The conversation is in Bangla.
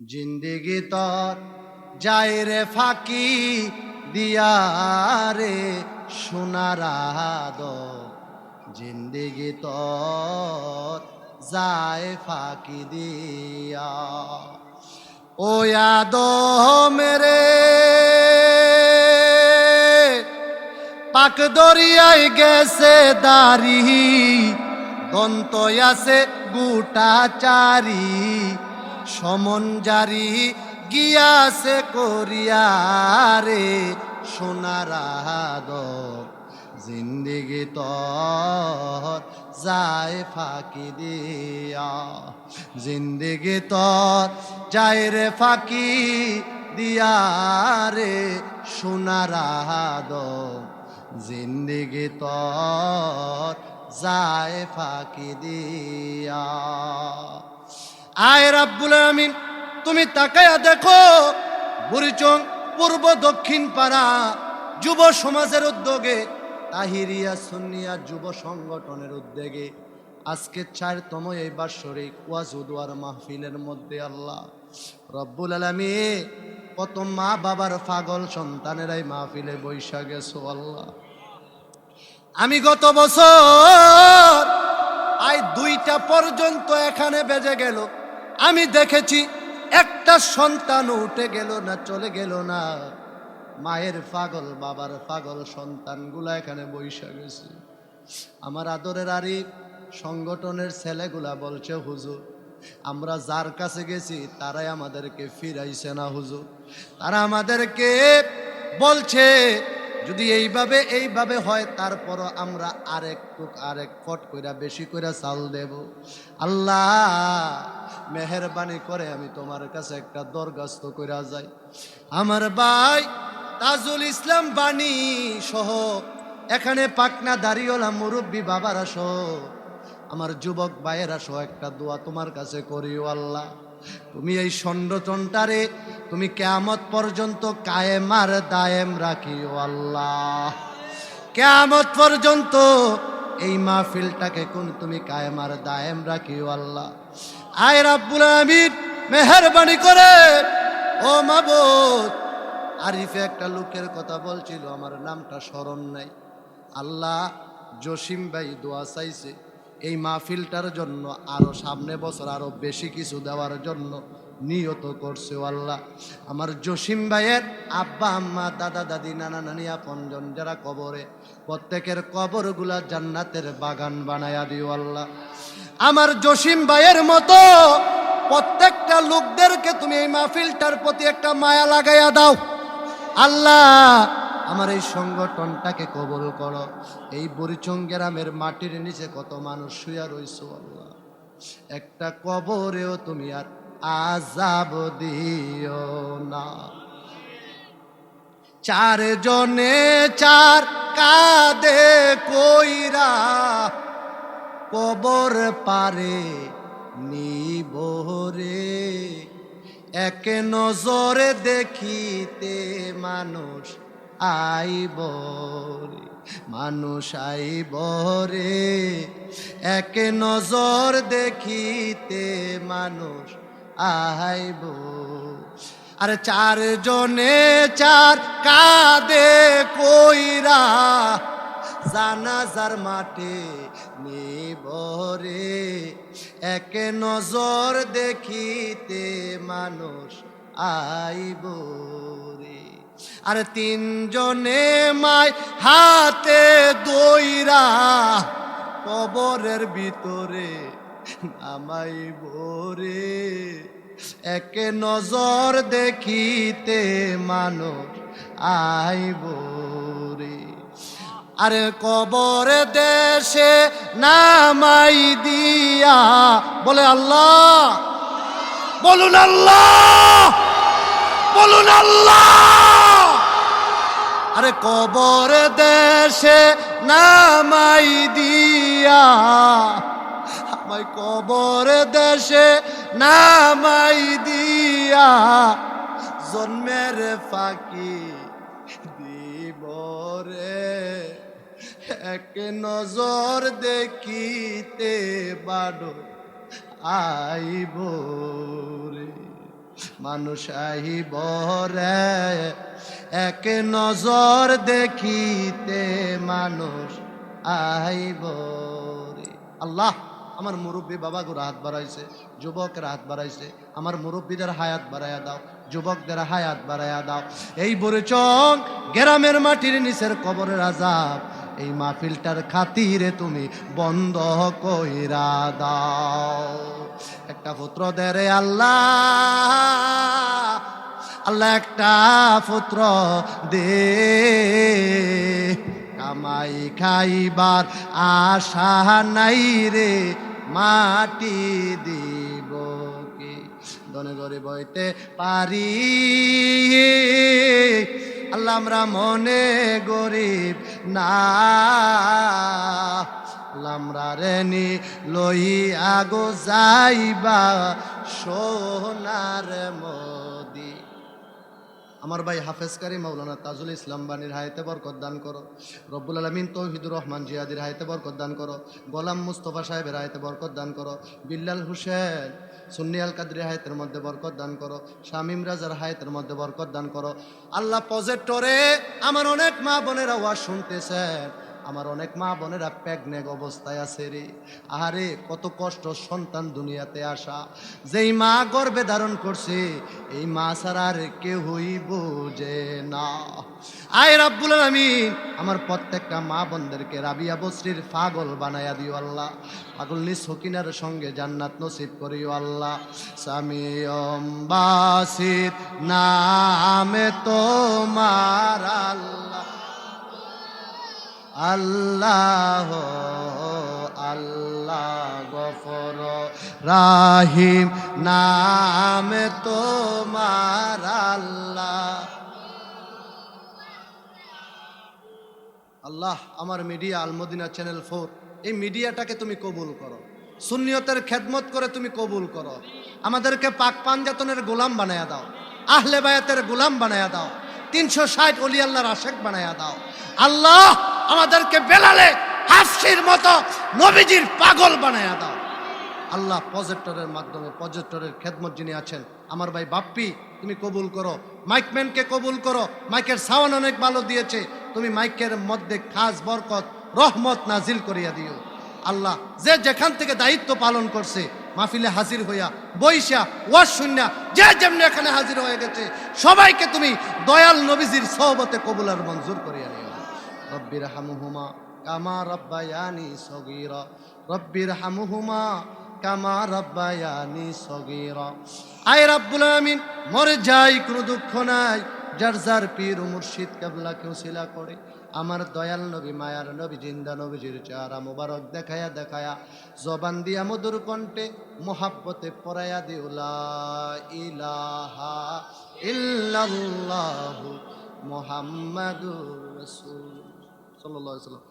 জিন্দিগি তর যায় রে ফাঁকি দিয়া রে সোনার আদ জিন্দিগি তর যায় ফাঁকি দিয়া। ও ইয়াদ মেরে পাক দরিয়ায় গেছে দাড়ি, দন্ত আছে গুটা চারি সমন জারি গিয়াছে করিয়া রে সোনার আদ জিন্দিগি তর যায় ফাঁকি দিয়া। জিন্দিগি তর যায় রে ফাঁকি দিয়া রে সোনার জিন্দিগি তর যায় ফাঁকি দিয়া। আয় রাব্বুল আমিন তুমি তাকায়া দেখো, বুড়িচং পূর্ব দক্ষিণ পাড়া যুব সমাজের উদ্যোগে, তাহিরিয়া সুন্নিয়া যুব সংগঠনের উদ্যোগে, আজকে চারতম এই বাৎসরিক ওয়াজুদুয়ার মাহফিলের মধ্যে আল্লাহ রব্বুল আলমী কত মা বাবার পাগল সন্তানেরাই মাহফিলে বৈশা গেছো আল্লাহ। আমি গত বছর আই দুইটা পর্যন্ত এখানে বেজে গেল। আমি দেখেছি, একটা সন্তান উঠে গেল না, চলে গেল না। মায়ের পাগল, বাবার পাগল সন্তানগুলা এখানে বৈশা গেছে। আমার আদরের আরিফ সংগঠনের ছেলেগুলা বলছে, হুজুর, আমরা যার কাছে গেছি, তারাই আমাদেরকে ফিরাইছে না, হুজুর। তারা আমাদেরকে বলছে যদি এইভাবে এইভাবে হয়, তারপরও আমরা আরেক টুক, আরেক ফট কইরা বেশি কইরা চাল দেব। আল্লাহ, মেহরবানি করে আমি তোমার কাছে একটা দরখাস্ত কইরা যাই। আমার ভাই তাজুল ইসলাম বাণী সহ, এখানে পাকনা দাঁড়িয়েলাম মুরব্বী বাবারা সহ, আমার যুবক ভাইয়েরা সহ একটা দোয়া তোমার কাছে করিও আল্লাহ। তুমি এই ষণ্ডটনটারে তুমি কেয়ামত পর্যন্ত কায়েমার দায়েম রাখিও আল্লাহ। কেয়ামত পর্যন্ত এই মাহফিলটাকে কোন তুমি কায়েমার দায়েম রাখিও আল্লাহ। আয় রাব্বুল আমিন মেহরবানি করে। ও মাবুদ, আরিফে একটা লোকের কথা বলছিল, আমার নামটা স্মরণ নাই। আল্লাহ জসিম ভাই দোয়া চাইছে। এই মাহফিলটার জন্য আরও সামনে বছর আরও বেশি কিছু দেওয়ার জন্য নিয়ত করছে আল্লাহ। আমার জসিম ভাইয়ের আব্বা, আম্মা, দাদা, দাদি, নানা, নানি আপনজন যারা কবরে, প্রত্যেকের কবরগুলা জান্নাতের বাগান বানায়া দিও আল্লাহ। আমার জসিম ভাইয়ের মতো প্রত্যেকটা লোকদেরকে তুমি এই মাহফিলটার প্রতি একটা মায়া লাগাইয়া দাও। আল্লাহ আমার এই সংগঠনটাকে কবল করো। এই বরিচং গ্রামের মাটির নিচে কত মানুষ শুয়া রইছো আল্লাহ। একটা কবরেও তুমি আর আজাব দিও না। চার জনে চার কাদে কইরা কবর পারে নিবরে এক নজরে দেখিতে মানুষ আইব মানুষ আইব রে এক নজর দেখিতে মানুষ আইব আর চার জনে চার কাদে কইরা জানাজার মাঠে নিবরে এক নজর দেখিতে মানুষ আইব রে আর তিনজনে মাই হাতে দইরা কবরের ভিতরে নামাইব রে এক নজর দেখিতে মানুষ আইব রে আরে কবর দেশে নামাই দিয়া বলে আল্লাহ, বলুন আল্লাহ বলুন আল্লাহ। আরে কবর দেশে নামাই দিয়া। আমায় কবর দেশে নামাই দিয়া। জন্মের ফাঁকি দিব রে। এক নজর দেখিতে বাড়ো আইব মানুষ আহিব রে, এক নজর দেখিতে মানুষ আইব রে। আল্লাহ, আমার মুরব্বী বাবা গুলো হাত বাড়াইছে, যুবকের হাত বাড়াইছে, আমার মুরব্বীদের হায়াত বাড়াইয়া দাও, যুবকদের হায়াত বাড়াইয়া দাও। এই বরেচং গ্রামের মাটির নিচের কবরের আজাব এই মাহফিলটার খাতিরে তুমি বন্ধ কইরা দাও। একটা পুত্র দেরে আল্লাহ আল্লাহ একটা পুত্র দে। কামাই খাইবার আশা নাই রে, মাটি দিব কি? দনে গরে বইতে পারি। আল্লাহ আমরা মনে গরিব না। আমরা রেনি লই আগো যাইবা সোনার মদি। আমার ভাই হাফেজ কারি মাওলানা তাজুল ইসলাম বানির হায়াতে বরকত দান করো। রব্বুল আলমিন তৌহিদুর রহমান জিয়াদির হায়াতে বরকত দান করো। গোলাম মুস্তফা সাহেবের হায়াতে বরকত দান করো। বিল্লাল হুসেন সুন্নিয়াল কাদরি হায়াতের মধ্যে বরকত দান করো, শামিম রাজার হায়াতের মধ্যে বরকত দান করো। আল্লাহ প্রজেক্টরে আমার অনেক মা বোনেরা ওয়া শুনতেছেন। আমার অনেক মা বোনেরা প্যাগনেক অবস্থায় আছে রে। আহারে, কত কষ্ট সন্তান দুনিয়াতে আসা। যেই মা গর্বে ধারণ করছে, এই মা ছাড়া আর কেউই বোঝে না। আয় রাব্বুল আলামিন, আমার প্রত্যেকটা মা বোনদেরকে রাবিয়া বসরির পাগল বানায়া দিও আল্লাহ। পাগল নিস হকিনার সঙ্গে জান্নাত নসিব করিও আল্লাহ। সামিয়ম বাসির নামে তোমার আল্লাহ। আল্লাহ আল্লাহ গফর রাহিম, নাম তোমার আল্লাহ। আল্লাহ, আমার মিডিয়া আলমদিনা চ্যানেল ফোর, এই মিডিয়াটাকে তুমি কবুল করো। সুন্নিয়তের খেদমত করে তুমি কবুল করো। আমাদেরকে পাক পাঞ্জাতনের গোলাম বানায়া দাও। আহলে বায়াতের গোলাম বানায়া দাও। তিনশো ষাট অলি আশেক বানায়া দাও। আল্লাহ আমাদেরকে বেলালে হাফসির মতো নবীজির পাগল বানায়া দাও। আল্লাহ প্রজেক্টরের মাধ্যমে প্রজেক্টরের খেদমত যিনি আছেন, আমার ভাই বাপ্পি, তুমি কবুল করো। মাইকম্যানকে কবুল করো। মাইকের সাউন্ড অনেক ভালো দিয়েছে। তুমি মাইকের মধ্যে খাস বরকত, রহমত নাজিল করিয়া দিও। আল্লাহ যে যেখান থেকে দায়িত্ব পালন করছে, মাহফিলে হাজির হইয়া বৈশা ওয়াজ শূন্য, যে যেমনি এখানে হাজির হয়ে গেছে, সবাইকে তুমি দয়াল নবীজির সহবতে কবুল আর মঞ্জুর করিয়া নিও। রব্বির হামুহুমা কামা রব্বায়ানি সগীরা। রব্বির হামুহুমা কামা রব্বায়ানি সগীরা। আয় রাব্বুল আমিন মরে যাই, কোনো দুঃখ নাই। যার যার পীর মুর্শিদ কেবলা কেউ শিলা করে। আমার দয়াল নবী, মায়ার নবী, জিন্দা নবীজির চেহারা মুবারক দেখায়া দেখায়া, জবান দিয়া মধুর কণ্ঠে মোহাব্বতে পরায়া দিউলা ইলাহা ইল্লাল্লাহু মুহাম্মাদুর রাসূল സല്ലാ വസ്ലം